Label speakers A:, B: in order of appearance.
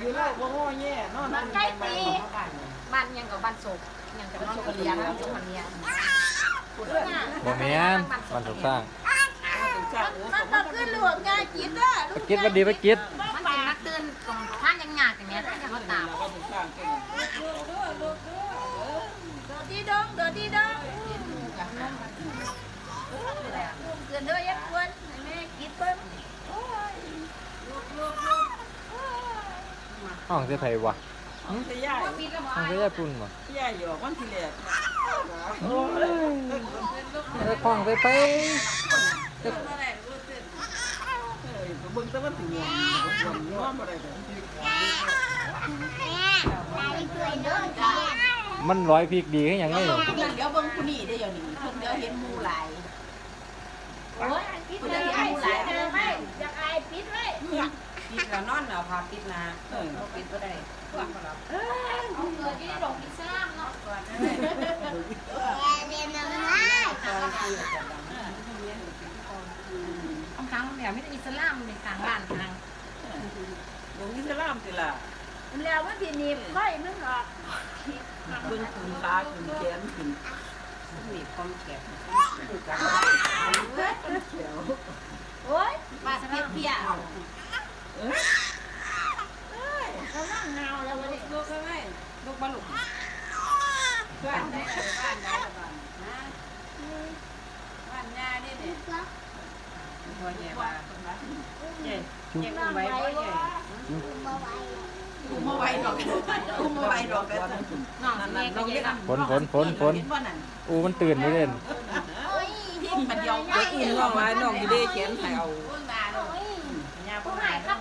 A: อยู่แล้วบ่ง้อแย่นอนนใกล้ตีบ้านยังกับบ้านโศกยังกับบ้านโศกเรียนบ้านเมียน
B: บ่แม่นมันถูกสร้าง
C: มันต้องขึ้นหลวงไงานกินเด้อ
B: ปกิดวันดีปกิด
A: มันเป็นนักเตือนตรงท่านยังงานอย่างเนี้ยท่านยังตาม
C: ดดีดงดดีดงเกินด้อยักลั
B: ห้องเสียไผวะ
D: จะย่าย
A: ปิดแล้วบ่
B: ห้องเสียปุ่นบ่
D: ย่ายอยู่วันที่แรก
B: โอ้ยเอ้ยห้องไปไป
D: เอ้ยเบิ่งแต่วันที่แรกบ่นอนบ่ได้เลย
B: มันร้อยพริกดีคือหยังไง
C: เดี๋ยวเบิ่งผู้นี้ได้เดี๋ยวนี้เพิ่นเดี๋ยวเห็นหมู่หลายโอ้ยปิดเลยหมู่หลายเด้อไม่อยากอายปิดไว้
D: ปิด แล้วนอนเอาผ้าปิดหน้าเออปิดบ่ได้
A: เอาเกิดที่ดงอิสลามเนาะบางครั้งเดี๋ยวไม่ได้อิสลามในกลางบ้านทาง
D: ลงอิสลามสิล่ะ
C: แล้วว่าที่นี่ค่อยมึงออก
D: เบิ่งขึ้นขาขึ้นแขนขึ้นนี่ความแขน
C: โอ้ยปาดเปียกเปียกเอา
D: เอ้ย
C: เขานั่งเงาแล้ววันนี้
D: ลูกไปไหมลูกบ่ลูก
C: บ้านได้บ้านได้บ้านนะบ้านยาได้เนี่ย
D: บ่แย่ว่าเย่
B: จุ๊บ
D: เย่อุ้มไว้บ่เย่
C: อุ้มมาไว้ดอกอุ้มมาไว้ดอกกัน
A: น้องแม่ก็ยัง
B: ฝนฝนฝนฝน
C: เห็นว่านั่น
B: อูมันตื่นไม่เล่น
C: พี่มันยอง
D: จะอุ้มน้องไว้น้องสิได้แขนให้เอา
C: เพิ่งมาดอก
A: ผู้ใหญ่ครับ